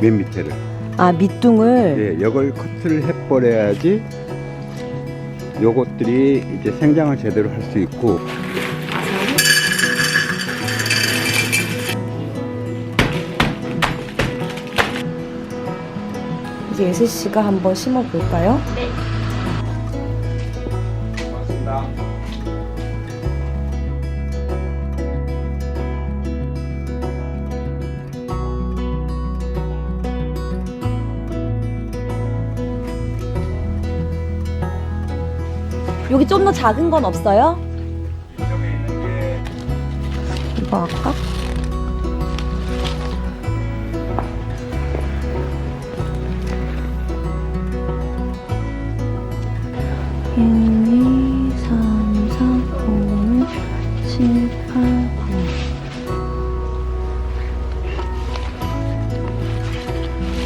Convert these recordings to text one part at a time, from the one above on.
맨 밑에를. 아 밑둥을 예, 이걸 커트를 해버려야지 요것들이 이제 생장을 제대로 할 수 있고 이제 예슬 씨가 한번 심어 볼까요? 고맙습니다. 여기 좀 더 작은 건 없어요? 이거 할까?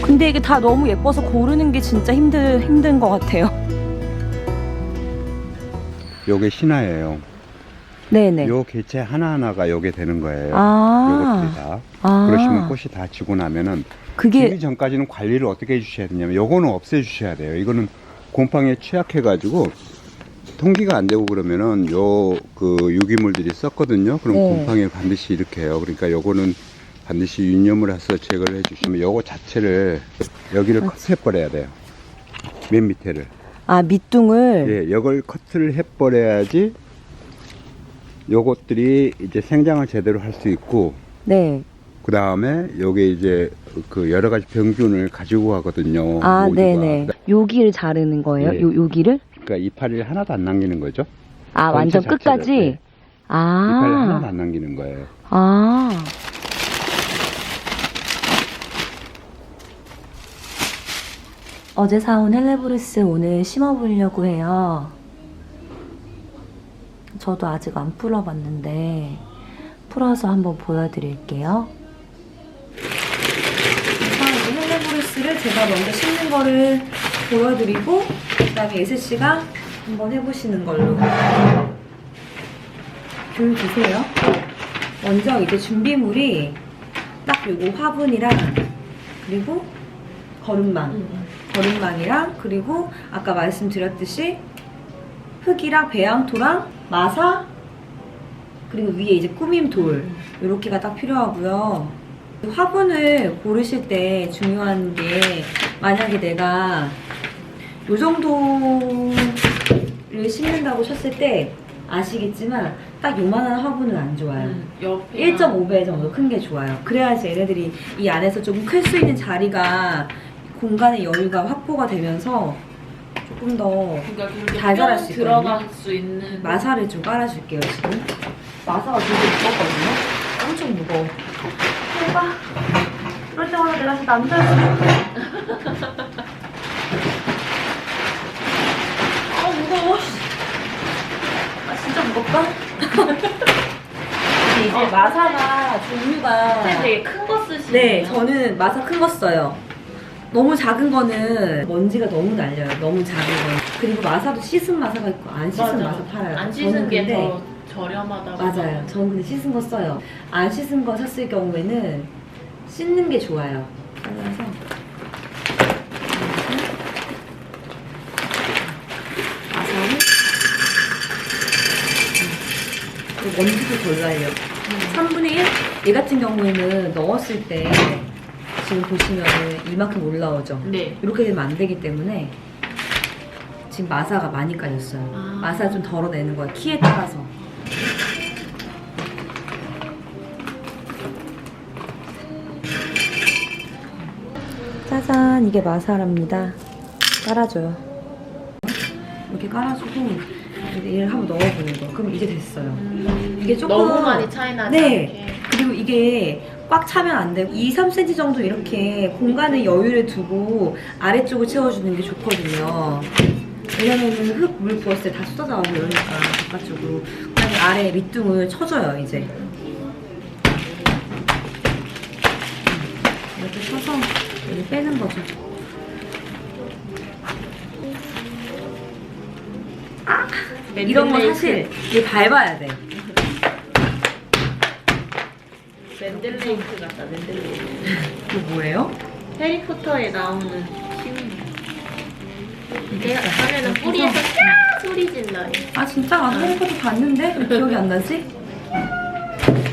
근데 이게 다 너무 예뻐서 고르는 게 진짜 힘들, 힘든 것 같아요. 요게 신화예요. 네네. 요 개체 하나하나가 요게 되는 거예요. 아. 요것들이 다. 아. 그러시면 꽃이 다 지고 나면은 그게 지기 전까지는 관리를 어떻게 해 주셔야 되냐면 요거는 없애 주셔야 돼요. 이거는 곰팡이에 취약해 가지고 통기가 안 되고 그러면은 요 그 유기물들이 썩거든요. 그럼 네. 곰팡이 반드시 이렇게 해요. 그러니까 요거는 반드시 유념을 해서 제거를 해 주시면 요거 자체를 여기를 컷해 버려야 돼요. 맨 밑에를. 아 밑둥을 예, 이걸 커트를 해버려야지 요것들이 이제 생장을 제대로 할 수 있고 네. 그 다음에 요게 이제 그 여러 가지 병균을 가지고 가거든요. 아. 네네. 여기를 자르는 거예요? 예. 요, 여기를? 그러니까 이파리를 하나도 안 남기는 거죠. 아, 전체 완전 자체를, 끝까지? 네. 이파리를 하나도 아, 안 남기는 거예요. 아. 어제 사온 헬레브루스 오늘 심어보려고 해요. 저도 아직 안 풀어봤는데, 풀어서 한번 보여드릴게요. 이 헬레브루스를 제가 먼저 심는 거를 보여드리고, 그 다음에 예슬 씨가 한번 해보시는 걸로. 줄 주세요. 먼저 이제 준비물이 딱 요거 화분이랑 그리고 거름망 거름망이랑 그리고 아까 말씀드렸듯이 흙이랑 배양토랑 마사 그리고 위에 이제 꾸밈 돌 이렇게가 딱 필요하고요. 화분을 고르실 때 중요한 게 만약에 내가 요 정도를 심는다고 쳤을 때 아시겠지만 딱 요만한 화분은 안 좋아요. 음, 옆에 1.5배 정도 큰 게 좋아요. 그래야지 얘네들이 이 안에서 조금 클 수 있는 자리가 공간의 여유가 확보가 되면서 조금 더 그러니까 그렇게 잘 자랄 뿅수 들어갈 수 있는 마사를 좀 깔아줄게요, 지금. 마사가 되게 무겁거든요? 엄청 무거워. 해봐. 그럴 때마다 내가 진짜 남자였으면 좋겠어. 아, 무거워. 아, 진짜 무겁다? 이제 마사가 종류가. 되게 큰 거 쓰시네요. 네, 저는 마사 큰 거 써요. 너무 작은 거는 먼지가 너무 날려요. 너무 작은 거. 그리고 마사도 씻은 마사가 있고 안 씻은 맞아. 마사 팔아요. 안 저는 씻은 게 근데 더 저렴하다고. 맞아요. 저는 근데 씻은 거 써요. 안 씻은 거 샀을 경우에는 씻는 게 좋아요. 그래서 마사를 그리고 먼지도 덜 날려. 3분의 1? 얘 같은 경우에는 넣었을 때 지금 보시면은 이만큼 올라오죠. 네. 이렇게 되면 안 되기 때문에 지금 마사가 많이 깔렸어요. 아. 마사 좀 덜어내는 거예요. 키에 따라서. 짜잔, 이게 마사랍니다. 깔아줘요. 이렇게 깔아주고 얘를 한번 넣어보는 거. 그럼 이제 됐어요. 이게 조금 너무 많이 차이 나지 네. 않게. 그리고 이게 꽉 차면 안 되고 2, 3cm 정도 이렇게 공간의 여유를 두고 아래쪽을 채워주는 게 좋거든요. 왜냐면은 흙물 부었을 때 다 쏟아져 나오고 이러니까 바깥쪽으로 그다음에 아래 밑둥을 쳐줘요 이제 이렇게 쳐서 여기 빼는 거죠. 아 이런 거 사실 이게 밟아야 돼. 맨들레이크 같다 맨들레이크. 이거 뭐예요? 해리포터에 나오는 시민. 내가 하면은 뿌리에서 쫙 소리 질러요. 아 진짜 나도 해리포터 봤는데 왜 기억이 안 나지?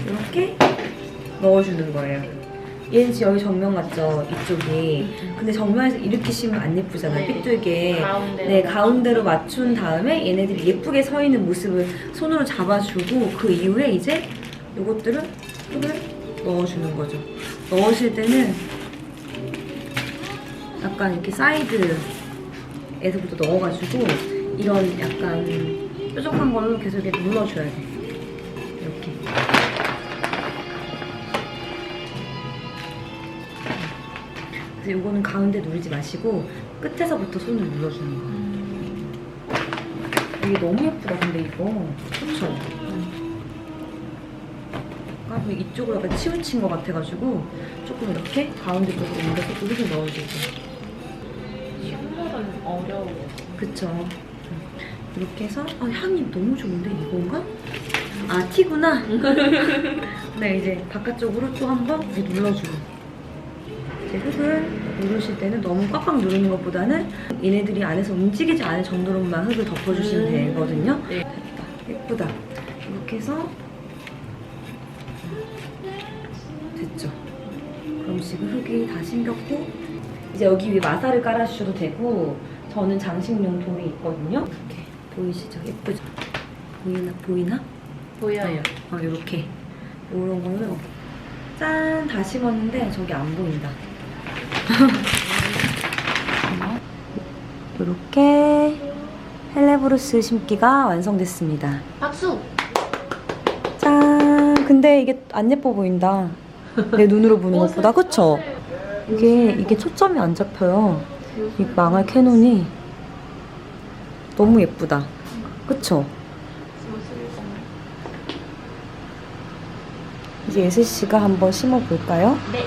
이렇게 넣어주는 거예요. 얘는 지금 여기 정면 같죠? 이쪽이. 근데 정면에서 이렇게 심으면 안 예쁘잖아요. 네. 삐뚤게. 가운데. 네, 가운데로 맞춘 다음에 얘네들이 예쁘게 서 있는 모습을 손으로 잡아주고 그 이후에 이제 요것들을 흙을 넣어주는 거죠. 넣으실 때는 약간 이렇게 사이드에서부터 넣어가지고 이런 약간 뾰족한 걸로 계속 이렇게 눌러줘야 돼. 이렇게. 그래서 요거는 가운데 누르지 마시고 끝에서부터 손을 눌러주는 거예요. 이게 너무 예쁘다 근데 이거 그쵸? 그 이쪽으로 약간 치우친 것 같아가지고 조금 이렇게 가운데 쪽으로 옮겨서 흙을 넣어주고 식물은 어려워. 그쵸 이렇게 해서 아 향이 너무 좋은데 이건가? 아 티구나 네 이제 바깥쪽으로 또 한번 눌러주고 이제 흙을 누르실 때는 너무 꽉꽉 누르는 것보다는 얘네들이 안에서 움직이지 않을 정도로만 흙을 덮어주시면 음. 되거든요 네. 됐다 예쁘다 이렇게 해서 지금 흙이 다 심겼고 이제 여기 위에 마사를 깔아주셔도 되고 저는 장식용 돌이 있거든요 이렇게 보이시죠? 예쁘죠? 보이나? 보이나? 보여요. 어, 이렇게 이런 거는 짠! 다 심었는데 저기 안 보인다 이렇게 헬레브루스 심기가 완성됐습니다 박수! 짠! 근데 이게 안 예뻐 보인다 내 눈으로 보는 것보다 그쵸? 이게 이게 초점이 안 잡혀요 이 망할 캐논이 너무 예쁘다 그쵸? 이제 예슬 씨가 한번 심어 볼까요? 네.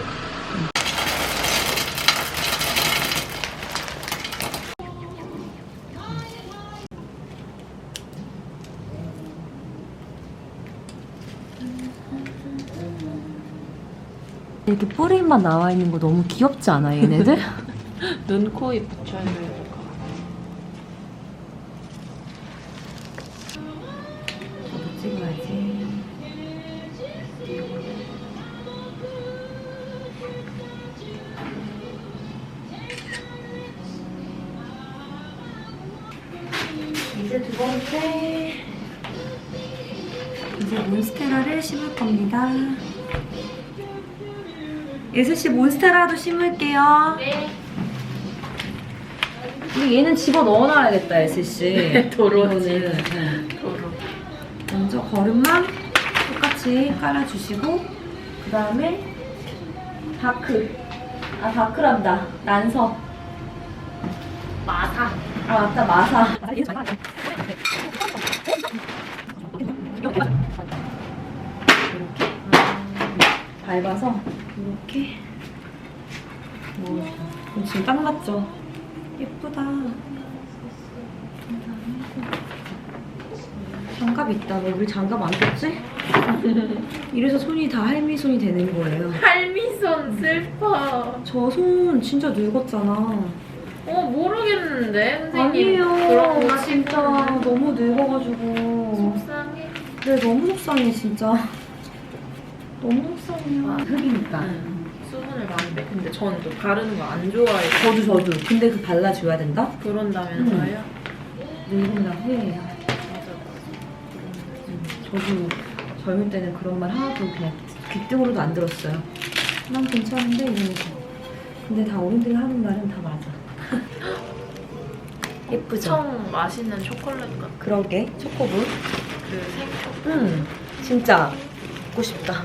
이렇게 뿌리만 나와 있는 거 너무 귀엽지 않아 얘네들? 눈, 코, 입 붙여야 될 것 같아. 저도 찍어야지. 이제 두 번째. 이제 몬스테라를 심을 겁니다. 예슬 씨 몬스테라도 심을게요. 네. 근데 얘는 집어 넣어놔야겠다, 예슬 씨. 도로지. 이거는. 네. 도로. 먼저 거름만 똑같이 깔아주시고 그 다음에 바크 아 바크란다 난석 마사. 아 맞다 마사 이렇게 밟아서 이렇게 그럼 지금 딱 맞죠? 예쁘다 장갑 있다 왜 우리 장갑 안 꼈지? 이래서 손이 다 할미 손이 되는 거예요 할미손 슬퍼. 저 손 진짜 늙었잖아 어, 모르겠는데, 선생님. 아니에요 거 진짜 너무 늙어가지고 속상해. 네 너무 속상해 진짜 너무 속상해요 흙이니까 응. 수분을 많이 빼. 근데 저는 또 바르는 거 안 좋아해요. 저도 저도 근데 그 발라줘야 된다? 그런다면서요? 늙은다 후회해요 저도 젊을 때는 그런 말 하나도 그냥 귀등으로도 안 들었어요 난 괜찮은데 이러면서 근데 다 어른들이 하는 말은 다 맞아 예쁘죠? 엄청 맛있는 초콜릿 같아. 그러게 초코볼 그 생초. 음 진짜 먹고 싶다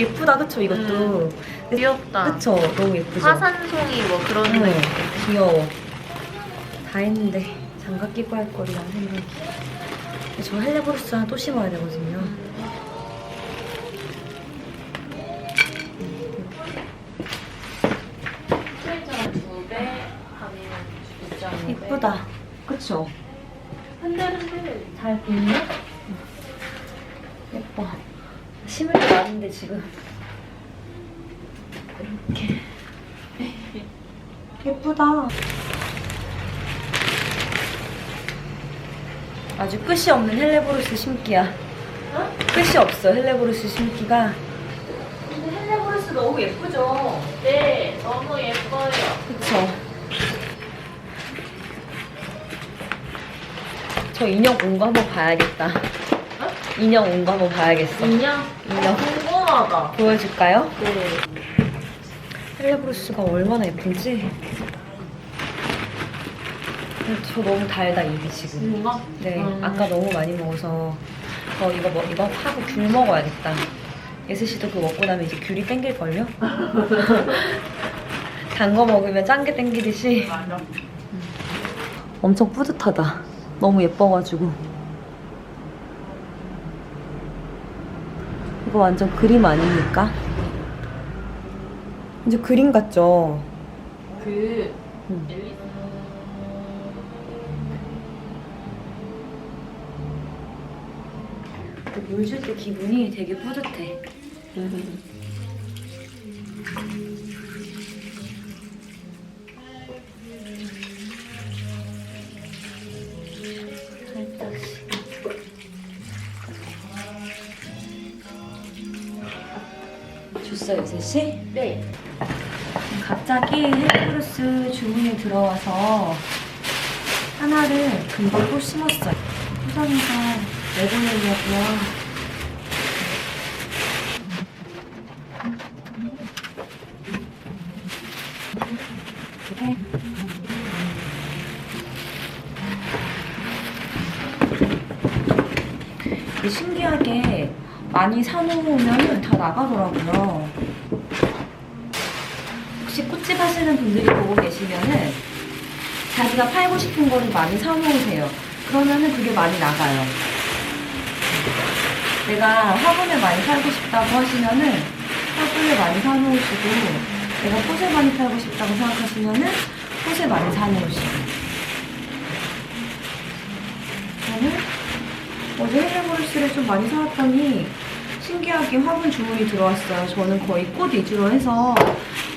예쁘다 그쵸 이것도 귀엽다. 그쵸 너무 예쁘죠 화산송이 뭐 그런 거 응, 있고. 귀여워 다 했는데 장갑 끼고 할 거리라는 생각이 저 헬레브루스 하나 또 심어야 되거든요 트레이저는 두 배, 아니면 2.5배. 예쁘다 그쵸 흔들흔들. 잘 보이네? 예뻐 심을 때 많은데 지금 이렇게. 예쁘다. 아주 끝이 없는 헬레보루스 심기야. 어? 끝이 없어 헬레보루스 심기가. 근데 헬레보르스 너무 예쁘죠? 네, 너무 예뻐요. 그쵸. 저 인형 온 거 한번 봐야겠다. 인형 온 거 한번 봐야겠어. 인형? 인형. 궁금하다. 보여줄까요? 네. 헬레브루스가 얼마나 예쁜지. 저 너무 달다 입이 지금. 뭔가? 네, 음. 아까 너무 많이 먹어서 저 이거 뭐 이거 하고 귤 먹어야겠다. 예슬 씨도 그거 먹고 나면 이제 귤이 땡길 걸요? 단 거 먹으면 짠 게 땡기듯이. 엄청 뿌듯하다. 너무 예뻐가지고. 이거 완전 그림 아닙니까? 이제 그림 같죠? 그, 음. 앨리스. 물줄 때 기분이 되게 뿌듯해. 줬어요, 셋이? 네. 갑자기 헬브루스 주문이 들어와서 하나를 금방 또 심었어요. 포장해서 내보내려고요. 이렇게. 이게 신기하게 많이 사놓으면 다 나가더라고요. 혹시 꽃집 하시는 분들이 보고 계시면은 자기가 팔고 싶은 거를 많이 사놓으세요. 그러면은 그게 많이 나가요. 내가 화분을 많이 팔고 싶다고 하시면은 화분을 많이 사놓으시고 내가 꽃을 많이 팔고 싶다고 생각하시면은 꽃을 많이 사놓으시고 저는 어제 헬레보르스를 좀 많이 사왔더니 신기하게 화분 주문이 들어왔어요. 저는 거의 꽃 위주로 해서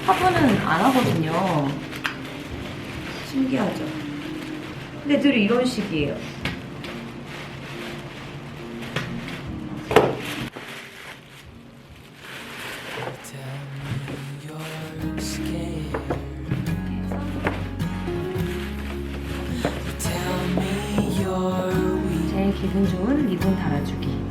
화분은 안 하거든요. 신기하죠? 근데 늘 이런 식이에요. 기분 좋은 리본 달아주기.